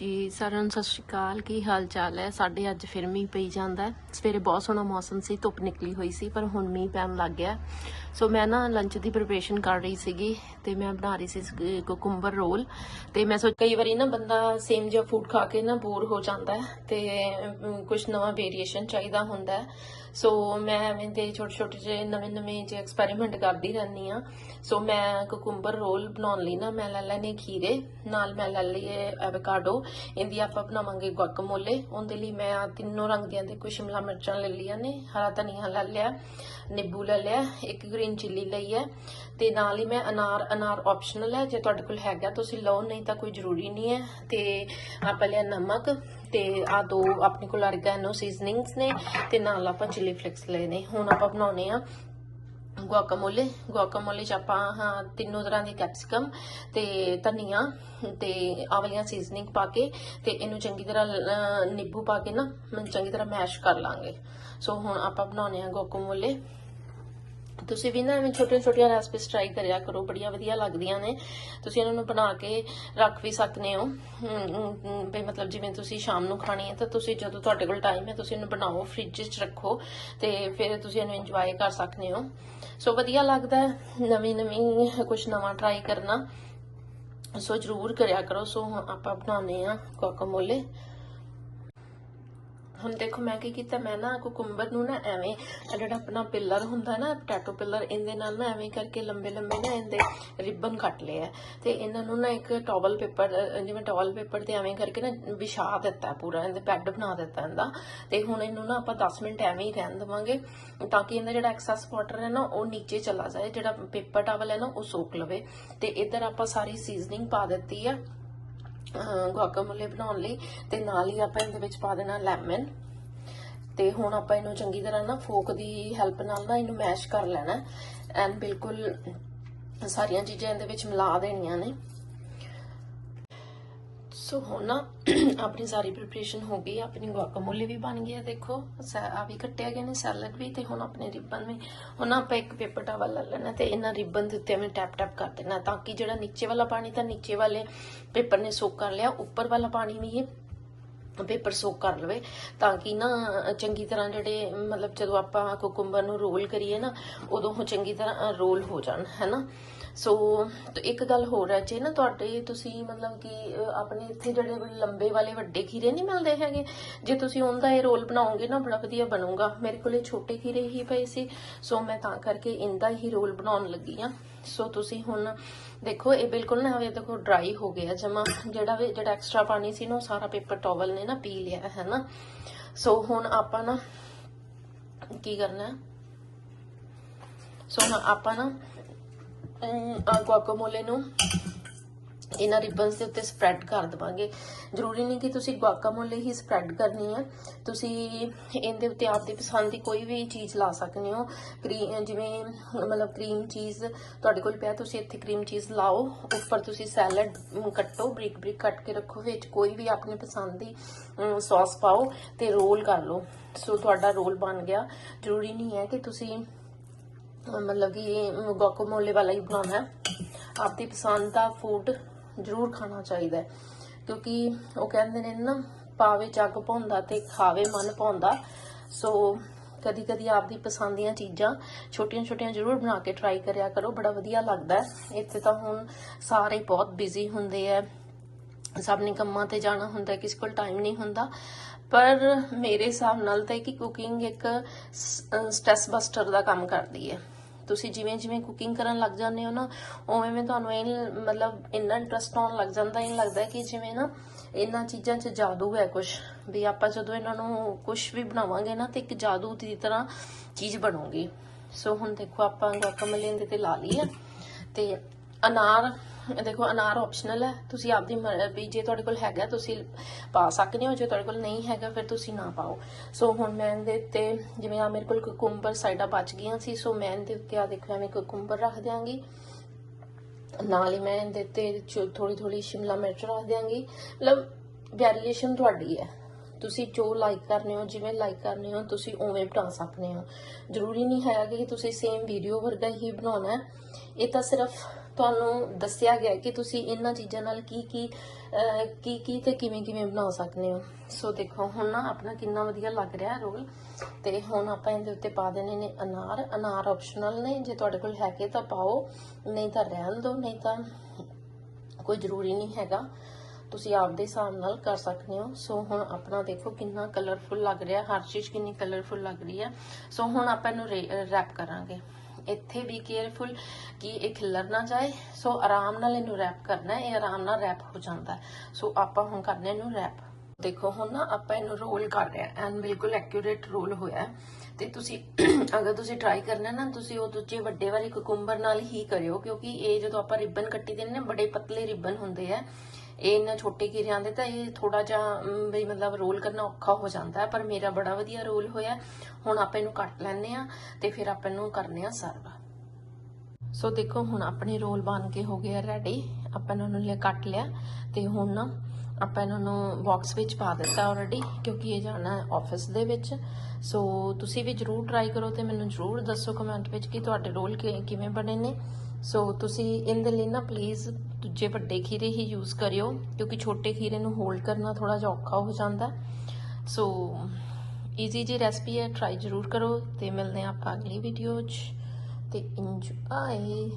ਜੀ ਸਾਰਿਆਂ ਨੂੰ ਸਤਿ ਸ਼੍ਰੀ ਅਕਾਲ। ਕੀ ਹਾਲ ਚਾਲ ਹੈ? ਸਾਡੇ ਅੱਜ ਫਿਰ ਮੀਂਹ ਪਈ ਜਾਂਦਾ ਹੈ। ਸਵੇਰੇ ਬਹੁਤ ਸੋਹਣਾ ਮੌਸਮ ਸੀ, ਧੁੱਪ ਨਿਕਲੀ ਹੋਈ ਸੀ, ਪਰ ਹੁਣ ਮੀਂਹ ਪੈਣ ਲੱਗ ਗਿਆ ਸੋ ਮੈਂ ਨਾ ਲੰਚ ਦੀ ਪ੍ਰਿਪਰੇਸ਼ਨ ਕਰ ਰਹੀ ਸੀਗੀ ਤੇ ਮੈਂ ਬਣਾ ਰਹੀ ਸੀ ਕੁਕੁੰਬਰ ਰੋਲ ਤੇ ਮੈਂ ਸੋਚ, ਕਈ ਵਾਰੀ ਨਾ ਬੰਦਾ ਸੇਮ ਜਿਹਾ ਫੂਡ ਖਾ ਕੇ ਨਾ ਬੋਰ ਹੋ ਜਾਂਦਾ ਹੈ ਤੇ ਕੁਝ ਨਵਾਂ ਵੇਰੀਏਸ਼ਨ ਚਾਹੀਦਾ ਹੁੰਦਾ ਹੈ। ਸੋ ਮੈਂ ਐਵੇਂ ਦੇ ਛੋਟੇ ਛੋਟੇ ਜਿਹੇ ਨਵੇਂ ਨਵੇਂ ਜਿਹੇ ਐਕਸਪੈਰੀਮੈਂਟ ਕਰਦੀ ਰਹਿੰਦੀ ਆ ਸੋ ਮੈਂ ਕੁਕੁੰਬਰ ਰੋਲ ਬਣਾਉਣ ਲਈ ਨਾ, ਮੈਂ ਲੈ ਲੈਣੇ ਖੀਰੇ, ਨਾਲ ਮੈਂ ਲੈ ਲਈਏ ਐਵੋਕਾਡੋ ਇਹਦੀ ਆਪਾਂ ਬਣਾਵਾਂਗੇ ਗੁਆਕਮੋਲੇ ਉਹਦੇ ਲਈ ਮੈਂ ਆਹ ਤਿੰਨੋਂ ਰੰਗ ਦੀਆਂ ਦੇ ਕੋਈ ਸ਼ਿਮਲਾ ਮਿਰਚਾਂ ਲੈ ਲਈਆਂ ਨੇ, ਹਰਾ ਧਨੀਆ ਲੈ ਲਿਆ, ਨਿੰਬੂ ਲੈ ਲਿਆ, ਇੱਕ ਗ੍ਰੀਨ ਚਿੱਲੀ ਲਈ ਹੈ। ਤੇ ਨਾਲ ਹੀ ਮੈਂ ਅਨਾਰ ਅਨਾਰ ਆਪਸ਼ਨਲ ਹੈ। ਜੇ ਤੁਹਾਡੇ ਕੋਲ ਹੈਗਾ, ਤੁਸੀਂ ਲਓ, ਨਹੀਂ ਤਾਂ ਕੋਈ ਜ਼ਰੂਰੀ ਨਹੀਂ ਹੈ। ਤੇ ਆਪਾਂ ਲਿਆ ਨਮਕ। ਤੇ ਆ ਦੋ ਆਪਣੇ ਕੋਲ ਅਰਗੈਨੋ ਸੀਜ਼ਨਿੰਗਸ ਨੇ ਤੇ ਨਾਲ ਆਪਾਂ ਚਿੱਲੀ ਫਲੇਕਸ ਲਏ ਨੇ। ਹੁਣ ਆਪਾਂ ਬਣਾਉਨੇ ਆ ਗੁਆਕਾਮੋਲੇ ਗੁਆਕਾਮੋਲੇ ਚ ਆਪਾਂ, ਹਾਂ, ਤਿੰਨੋਂ ਤਰ੍ਹਾਂ ਦੀ ਕੈਪਸਿਕਮ ਤੇ ਧਨੀਆ ਤੇ ਆਹ ਸੀਜ਼ਨਿੰਗ ਪਾ ਕੇ ਤੇ ਇਹਨੂੰ ਚੰਗੀ ਤਰ੍ਹਾਂ ਨਿੰਬੂ ਪਾ ਕੇ ਨਾ, ਚੰਗੀ ਤਰ੍ਹਾਂ ਮੈਸ਼ ਕਰ ਲਾਂਗੇ। ਸੋ ਹੁਣ ਆਪਾਂ ਬਣਾਉਨੇ ਆ ਗੁਆਕਾਮੋਲੇ ਤੁਸੀਂ ਵੀ ਨਾ ਐਵੇਂ ਛੋਟੀਆਂ ਛੋਟੀਆਂ ਰੈਸਪੀਸ ਟਰਾਈ ਕਰਿਆ ਕਰੋ, ਬੜੀਆਂ ਵਧੀਆ ਲੱਗਦੀਆਂ ਨੇ। ਤੁਸੀਂ ਇਹਨਾਂ ਨੂੰ ਬਣਾ ਕੇ ਰੱਖ ਵੀ ਸਕਦੇ ਹੋ। ਵੀ ਮਤਲਬ ਜਿਵੇਂ ਤੁਸੀਂ ਸ਼ਾਮ ਨੂੰ ਖਾਣੀ ਹੈ ਤਾਂ ਤੁਸੀਂ ਜਦੋਂ ਤੁਹਾਡੇ ਕੋਲ ਟਾਈਮ ਹੈ, ਤੁਸੀਂ ਇਹਨੂੰ ਬਣਾਓ ਫ੍ਰਿਜ 'ਚ ਰੱਖੋ ਤੇ ਫਿਰ ਤੁਸੀਂ ਇਹਨੂੰ ਇੰਜੋਏ ਕਰ ਸਕਦੇ ਹੋ। ਸੋ ਵਧੀਆ ਲੱਗਦਾ ਨਵੀਂ ਨਵੀਂ ਕੁਝ ਨਵਾਂ ਟਰਾਈ ਕਰਨਾ। ਸੋ ਜਰੂਰ ਕਰਿਆ ਕਰੋ। ਸੋ ਹੁਣ ਆਪਾਂ ਬਣਾਉਨੇ ਆ ਗੁਆਕਾਮੋਲੇ ਹੁਣ ਦੇਖੋ ਮੈਂ ਕੀ ਕੀਤਾ, ਮੈਂ ਨਾ ਕੁਕੁੰਬਰ ਨੂੰ ਨਾ ਐਵੇਂ ਜਿਹੜਾ ਆਪਣਾ ਪਿੱਲਰ ਹੁੰਦਾ ਨਾ ਪੋਟੈਟੋ ਪਿੱਲਰ, ਇਹਦੇ ਨਾਲ ਨਾ ਐਵੇਂ ਕਰਕੇ ਲੰਬੇ ਲੰਬੇ ਨਾ ਇਹਦੇ ਰਿਬਨ ਕੱਟ ਲਏ ਆ। ਤੇ ਇਹਨਾਂ ਨੂੰ ਨਾ ਇੱਕ ਟਾਵਲ ਪੇਪਰ ਜਿਵੇਂ ਟਾਵਲ ਪੇਪਰ ਤੇ ਐਵੇਂ ਕਰਕੇ ਨਾ ਵਿਛਾ ਦਿੱਤਾ ਪੂਰਾ, ਇਹਦੇ ਬੈੱਡ ਬਣਾ ਦਿੱਤਾ ਇਹਦਾ। ਤੇ ਹੁਣ ਇਹਨੂੰ ਨਾ ਆਪਾਂ 10 ਮਿੰਟ ਐਵੇਂ ਹੀ ਰਹਿਣ ਦੇਵਾਂਗੇ, ਤਾਂ ਕਿ ਇਹਦਾ ਜਿਹੜਾ ਐਕਸੈਸ ਵਾਟਰ ਹੈ ਨਾ, ਉਹ ਨੀਚੇ ਚਲਾ ਜਾਏ, ਜਿਹੜਾ ਪੇਪਰ ਟਾਵਲ ਹੈ ਨਾ, ਉਹ ਸੋਕ ਲਵੇ। ਤੇ ਇੱਧਰ ਆਪਾਂ ਸਾਰੀ ਸੀਜ਼ਨਿੰਗ ਪਾ ਦਿੱਤੀ ਆ। ਗੁਆਕਾਮੋਲੇ ਬਣਾਉਣ ਲਈ ਤੇ ਨਾਲ ਹੀ ਆਪਾਂ ਇਹਦੇ ਵਿੱਚ ਪਾ ਦੇਣਾ ਲੈਮਨ ਤੇ ਹੁਣ ਆਪਾਂ ਇਹਨੂੰ ਚੰਗੀ ਤਰ੍ਹਾਂ ਨਾ ਫੋਕ ਦੀ ਹੈਲਪ ਨਾਲ ਨਾ ਇਹਨੂੰ ਮੈਸ਼ ਕਰ ਲੈਣਾ। ਐਂਡ ਬਿਲਕੁਲ ਸਾਰੀਆਂ ਚੀਜ਼ਾਂ ਇਹਦੇ ਵਿੱਚ ਮਿਲਾ ਦੇਣੀਆਂ ਨੇ। ਸੋ ਹੁਣ ਨਾ ਆਪਣੀ ਸਾਰੀ ਪ੍ਰੀਪਰੇਸ਼ਨ ਹੋ ਗਈ, ਆਪਣੀ ਗੁਆਕਾਮੋਲੇ ਵੀ ਬਣ ਗਈ ਹੈ, ਦੇਖੋ। ਸੈ- ਆ ਵੀ ਕੱਟਿਆ ਗਏ ਨੇ ਸੈਲਡ ਵੀ ਤੇ ਹੁਣ ਆਪਣੇ ਰਿਬਨ ਵੀ। ਹੁਣ ਆਪਾਂ ਇੱਕ ਪੇਪਰ ਟਾਵਲ ਲੈ ਲੈਣਾ ਤੇ ਇਹਨਾਂ ਰਿਬਨ ਦੇ ਉੱਤੇ ਮੈਂ ਟੈਪ ਟੈਪ ਕਰ ਦੇਣਾ ਤਾਂ ਕਿ ਜਿਹੜਾ ਨੀਚੇ ਵਾਲਾ ਪਾਣੀ ਤਾਂ ਨੀਚੇ ਵਾਲੇ ਪੇਪਰ ਨੇ ਸੋਕ ਕਰ ਲਿਆ, ਉੱਪਰ ਵਾਲਾ ਪਾਣੀ ਵੀ ਇਹ ਪੇਪਰ ਸੋਕ ਕਰ ਲਵੇ, ਤਾਂ ਕਿ ਨਾ ਚੰਗੀ ਤਰ੍ਹਾਂ ਜਿਹੜੇ, ਮਤਲਬ ਜਦੋਂ ਆਪਾਂ ਕੁਕੁੰਬਰ ਨੂੰ ਰੋਲ ਕਰੀਏ ਨਾ, ਉਦੋਂ ਉਹ ਚੰਗੀ ਤਰ੍ਹਾਂ ਰੋਲ ਹੋ ਜਾਣ, ਹੈਨਾ? ਸੋ, ਤੇ ਇੱਕ ਗੱਲ ਹੋਰ ਹੈ, ਜੇ ਨਾ ਤੁਹਾਡੇ ਤੁਸੀਂ ਮਤਲਬ ਕਿ ਆਪਣੇ ਇੱਥੇ ਜਿਹੜੇ ਲੰਬੇ ਵਾਲੇ ਵੱਡੇ ਖੀਰੇ ਨਹੀਂ ਮਿਲਦੇ ਹੈਗੇ, ਜੇ ਤੁਸੀਂ ਉਹਦਾ ਇਹ ਰੋਲ ਬਣਾਓਗੇ ਨਾ, ਬੜਾ ਵਧੀਆ ਬਣੂਗਾ। ਮੇਰੇ ਕੋਲੇ ਛੋਟੇ ਖੀਰੇ ਹੀ ਪਏ ਸੀ, ਸੋ ਮੈਂ ਤਾਂ ਕਰਕੇ ਇਹਦਾ ਹੀ ਰੋਲ ਬਣਾਉਣ ਲੱਗੀ ਆ ਸੋ ਤੁਸੀਂ ਹੁਣ ਦੇਖੋ, ਇਹ ਬਿਲਕੁਲ ਨਾ ਹਵੇ ਦੇਖੋ ਡਰਾਈ ਹੋ ਗਿਆ, ਜਮਾ ਜਿਹੜਾ ਵੀ, ਜਿਹੜਾ ਐਕਸਟਰਾ ਪਾਣੀ ਸੀ ਨਾ, ਉਹ ਸਾਰਾ ਪੇਪਰ ਟਾਵਲ ਨੇ ਨਾ ਪੀ ਲਿਆ ਹੈ ਨਾ ਸੋ ਹੁਣ ਆਪਾਂ ਨਾ ਕੀ ਕਰਨਾ? ਹੈ ਸੋ ਹੁਣ ਆਪਾਂ ਨਾ ਆ ਗੁਆਕਾਮੋਲੇ ਨੂੰ ਇਹਨਾਂ ਰਿਬਨਸ ਦੇ ਉੱਤੇ ਸਪਰੈਡ ਕਰ ਦਵਾਂਗੇ। ਜ਼ਰੂਰੀ ਨਹੀਂ ਕਿ ਤੁਸੀਂ ਗੁਆਕਾਮੋਲੇ ਹੀ ਸਪਰੈਡ ਕਰਨੀ ਹੈ ਤੁਸੀਂ ਇਹਦੇ ਉੱਤੇ ਆਪਦੀ ਪਸੰਦ ਦੀ ਕੋਈ ਵੀ ਚੀਜ਼ ਲਾ ਸਕਦੇ ਹੋ। ਕਰੀਮ ਜਿਵੇਂ ਮਤਲਬ ਕਰੀਮ ਚੀਜ਼ ਤੁਹਾਡੇ ਕੋਲ ਪਿਆ, ਤੁਸੀਂ ਇੱਥੇ ਕਰੀਮ ਚੀਜ਼ ਲਾਓ। ਉੱਪਰ ਤੁਸੀਂ ਸੈਲਡ ਕੱਟੋ, ਬਰੀਕ ਬਰੀਕ ਕੱਟ ਕੇ ਰੱਖੋ, ਵਿੱਚ ਕੋਈ ਵੀ ਆਪਣੀ ਪਸੰਦ ਦੀ ਸੌਸ ਪਾਓ ਤੇ ਰੋਲ ਕਰ ਲਓ। ਸੋ ਤੁਹਾਡਾ ਰੋਲ ਬਣ ਗਿਆ। ਜ਼ਰੂਰੀ ਨਹੀਂ ਹੈ ਕਿ ਤੁਸੀਂ ਮਤਲਬ ਕਿ ਗੁਆਕਾਮੋਲੇ ਵਾਲਾ ਹੀ ਬਣਾਉਣਾ। ਹੈ ਆਪਦੀ ਪਸੰਦ ਦਾ ਫੂਡ ਜ਼ਰੂਰ ਖਾਣਾ ਚਾਹੀਦਾ ਹੈ। ਕਿਉਂਕਿ ਉਹ ਕਹਿੰਦੇ ਨੇ ਨਾ, ਪਾਵੇ ਜੱਗ ਪਾਉਂਦਾ ਤੇ ਖਾਵੇ ਮਨ ਪਾਉਂਦਾ। ਸੋ ਕਦੀ ਕਦੀ ਆਪਦੀ ਪਸੰਦ ਦੀਆਂ ਚੀਜ਼ਾਂ ਛੋਟੀਆਂ ਛੋਟੀਆਂ ਜ਼ਰੂਰ ਬਣਾ ਕੇ ਟਰਾਈ ਕਰਿਆ ਕਰੋ, ਬੜਾ ਵਧੀਆ ਲੱਗਦਾ ਇੱਥੇ ਤਾਂ ਹੁਣ ਸਾਰੇ ਬਹੁਤ ਬਿਜ਼ੀ ਹੁੰਦੇ ਆ ਸਭ ਨੇ ਕੰਮਾਂ ਤੇ ਜਾਣਾ ਹੁੰਦਾ, ਕਿਸੇ ਕੋਲ ਟਾਈਮ ਨਹੀਂ ਹੁੰਦਾ। ਪਰ ਮੇਰੇ ਹਿਸਾਬ ਨਾਲ ਤਾਂ ਇਹ ਕਿ ਕੁਕਿੰਗ ਇੱਕ ਸਟ੍ਰੈਸ ਬਸਟਰ ਦਾ ਕੰਮ ਕਰਦੀ ਹੈ। ਤੁਸੀਂ ਜਿਵੇਂ ਜਿਵੇਂ ਕੁਕਿੰਗ ਕਰਨ ਲੱਗ ਜਾਂਦੇ ਹੋ ਨਾ, ਉਵੇਂ ਮੈਂ ਤੁਹਾਨੂੰ ਇਹ ਮਤਲਬ ਇੰਨਾ ਇੰਟਰਸਟ ਆਉਣ ਲੱਗ ਜਾਂਦਾ, ਇਹ ਲੱਗਦਾ ਕਿ ਜਿਵੇਂ ਨਾ ਇਹਨਾਂ ਚੀਜ਼ਾਂ 'ਚ ਜਾਦੂ ਹੈ ਕੁਝ ਵੀ ਆਪਾਂ ਜਦੋਂ ਇਹਨਾਂ ਨੂੰ ਕੁਝ ਵੀ ਬਣਾਵਾਂਗੇ ਨਾ, ਤੇ ਇੱਕ ਜਾਦੂ ਦੀ ਤਰ੍ਹਾਂ ਚੀਜ਼ ਬਣੂਗੀ। ਸੋ ਹੁਣ ਦੇਖੋ ਆਪਾਂ ਗੁਆਕਾਮਲੇ ਦੇ ਤੇ ਲਾ ਲਈ ਹੈ ਤੇ ਅਨਾਰ ਦੇਖੋ, ਅਨਾਰ ਆਪਸ਼ਨਲ ਹੈ। ਤੁਸੀਂ ਆਪਦੀ ਮ- ਵੀ ਜੇ ਤੁਹਾਡੇ ਕੋਲ ਹੈਗਾ, ਤੁਸੀਂ ਪਾ ਸਕਦੇ ਹੋ। ਜੇ ਤੁਹਾਡੇ ਕੋਲ ਨਹੀਂ ਹੈਗਾ, ਫਿਰ ਤੁਸੀਂ ਨਾ ਪਾਓ। ਸੋ ਹੁਣ ਮੈਂ ਇਹਦੇ ਉੱਤੇ, ਜਿਵੇਂ ਆ ਮੇਰੇ ਕੋਲ ਕੁਕੁੰਬਰ ਸਾਈਡਾਂ ਬਚ ਗਈਆਂ ਸੀ। ਸੋ ਮੈਂ ਇਹਦੇ ਉੱਤੇ ਆ ਦੇਖੋ, ਐਵੇਂ ਕੁਕੁੰਬਰ ਰੱਖ ਦਿਆਂਗੀ। ਨਾਲ ਹੀ ਮੈਂ ਇਹਦੇ ਉੱਤੇ ਥੋੜੀ ਥੋੜੀ ਸ਼ਿਮਲਾ ਮਿਰਚ ਰੱਖ ਦਿਆਂਗੀ। ਮਤਲਬ ਵੈਰੀਏਸ਼ਨ ਤੁਹਾਡੀ ਹੈ। ਤੁਸੀਂ ਜੋ ਲਾਈਕ ਕਰਨੇ ਹੋ, ਜਿਵੇਂ ਲਾਈਕ ਕਰਨੇ ਹੋ, ਤੁਸੀਂ ਉਵੇਂ ਬਣਾ ਸਕਦੇ ਹੋ। ਜ਼ਰੂਰੀ ਨਹੀਂ ਹੈ ਕਿ ਤੁਸੀਂ ਸੇਮ ਵੀਡੀਓ ਵਰਗਾ ਹੀ ਬਣਾਉਣਾ ਹੈ। ਇਹ ਤਾਂ ਸਿਰਫ ਤੁਹਾਨੂੰ ਦੱਸਿਆ ਗਿਆ ਕਿ ਤੁਸੀਂ ਇਹਨਾਂ ਚੀਜ਼ਾਂ ਨਾਲ ਕੀ ਕੀ ਅਹ, ਕੀ ਕੀ ਤੇ ਕਿਵੇਂ ਕਿਵੇਂ ਬਣਾ ਸਕਦੇ ਹੋ। ਸੋ ਦੇਖੋ ਹੁਣ ਨਾ ਆਪਣਾ ਕਿੰਨਾ ਵਧੀਆ ਲੱਗ ਰਿਹਾ ਰੋਲ। ਤੇ ਹੁਣ ਆਪਾਂ ਇਹਦੇ ਉੱਤੇ ਪਾ ਦੇਣੇ ਨੇ ਅਨਾਰ। ਅਨਾਰ ਆਪਸ਼ਨਲ ਨੇ। ਜੇ ਤੁਹਾਡੇ ਕੋਲ ਹੈਗੇ ਤਾਂ ਪਾਓ। ਨਹੀਂ ਤਾਂ ਰਹਿਣ ਦਿਓ। ਨਹੀਂ ਤਾਂ ਕੋਈ ਜ਼ਰੂਰੀ ਨਹੀਂ ਹੈਗਾ। ਤੁਸੀਂ ਆਪਦੇ ਹਿਸਾਬ ਨਾਲ ਕਰ ਸਕਦੇ ਹੋ। ਸੋ ਹੁਣ ਆਪਣਾ ਦੇਖੋ ਕਿੰਨਾ ਕਲਰਫੁਲ ਲੱਗ ਰਿਹਾ। ਹਰ ਚੀਜ਼ ਕਿੰਨੀ ਕਲਰਫੁਲ ਲੱਗ ਰਹੀ ਹੈ। ਸੋ ਹੁਣ ਆਪਾਂ ਇਹਨੂੰ ਰੈਪ ਕਰਾਂਗੇ। ਇੱਥੇ ਵੀ ਕੇਅਰਫੁਲ ਕਿ ਇਹ ਖਿਲਰ ਨਾ ਜਾਏ। ਸੋ ਆਰਾਮ ਨਾਲ ਇਹਨੂੰ ਰੈਪ ਕਰਨਾ ਹੈ। ਇਹ ਆਰਾਮ ਨਾਲ ਰੈਪ ਹੋ ਜਾਂਦਾ ਸੋ ਆਪਾਂ ਹੁਣ ਕਰਨੇ ਇਹਨੂੰ ਰੈਪ ਦੇਖੋ, ਹੁਣ ਨਾ ਆਪਾਂ ਇਹਨੂੰ ਰੋਲ ਕਰ ਰਹੇ ਹਾਂ। ਐਂਡ ਬਿਲਕੁਲ ਐਕਿਊਰੇਟ ਰੋਲ ਹੋਇਆ ਤੇ ਤੁਸੀਂ ਅਗਰ ਤੁਸੀਂ ਟਰਾਈ ਕਰਨਾ ਨਾ, ਤੁਸੀਂ ਉਹ ਦੂਜੇ ਵੱਡੇ ਵਾਲੇ ਕੁਕੁੰਬਰ ਨਾਲ ਹੀ ਕਰਿਓ। ਕਿਉਂਕਿ ਇਹ ਜਦੋਂ ਆਪਾਂ ਰਿਬਨ ਕੱਟੀ ਦੇ ਨੇ ਨਾ, ਬੜੇ ਪਤਲੇ ਰਿਬਨ ਹੁੰਦੇ ਆ ਇਹਨਾਂ ਛੋਟੇ ਘਿਰਿਆਂ ਦੇ ਤਾਂ ਇਹ ਥੋੜਾ ਜਿਹਾ ਵੀ ਮਤਲਬ ਰੋਲ ਕਰਨਾ ਔਖਾ ਹੋ ਜਾਂਦਾ ਪਰ ਮੇਰਾ ਬੜਾ ਵਧੀਆ ਰੋਲ ਹੋਇਆ। ਹੁਣ ਆਪਾਂ ਇਹਨੂੰ ਕੱਟ ਲੈਣੇ ਆ ਤੇ ਫਿਰ ਆਪਾਂ ਇਹਨੂੰ ਕਰਨੇ ਆ ਸਰਵ। ਸੋ ਦੇਖੋ, ਹੁਣ ਆਪਣੇ ਰੋਲ ਬਣ ਕੇ ਹੋ ਗਏ ਆ ਰੈਡੀ ਆਪਾਂ ਇਹਨਾਂ ਨੂੰ ਲੈ ਕੱਟ ਲਿਆ ਤੇ ਹੁਣ ਨਾ ਆਪਾਂ ਇਹਨਾਂ ਨੂੰ ਬਾਕਸ ਵਿੱਚ ਪਾ ਦਿੱਤਾ ਆਲਰੇਡੀ ਕਿਉਂਕਿ ਇਹ ਜਾਣਾ ਹੈ ਆਫਿਸ ਦੇ ਵਿੱਚ। ਸੋ ਤੁਸੀਂ ਵੀ ਜਰੂਰ ਟਰਾਈ ਕਰੋ ਤੇ ਮੈਨੂੰ ਜਰੂਰ ਦੱਸੋ ਕਮੈਂਟ ਵਿੱਚ ਕਿ ਤੁਹਾਡੇ ਰੋਲ ਕਿ- ਕਿਵੇਂ ਬਣੇ ਨੇ। ਸੋ ਤੁਸੀਂ ਇਹਦੇ ਲਈ ਨਾ ਪਲੀਜ਼ ਦੂਜੇ ਵੱਡੇ ਖੀਰੇ ਹੀ ਯੂਜ਼ ਕਰਿਓ, ਕਿਉਂਕਿ ਛੋਟੇ ਖੀਰੇ ਨੂੰ ਹੋਲਡ ਕਰਨਾ ਥੋੜਾ ਜਿਹਾ ਔਖਾ ਹੋ ਜਾਂਦਾ। ਸੋ ਈਜ਼ੀ ਜੀ ਰੈਸਪੀ ਹੈ ਟਰਾਈ ਜਰੂਰ ਕਰੋ ਤੇ ਮਿਲਦੇ ਹਾਂ ਆਪਾਂ ਅਗਲੀ ਵੀਡੀਓ 'ਚ। ਤੇ ਇੰਜੋਏ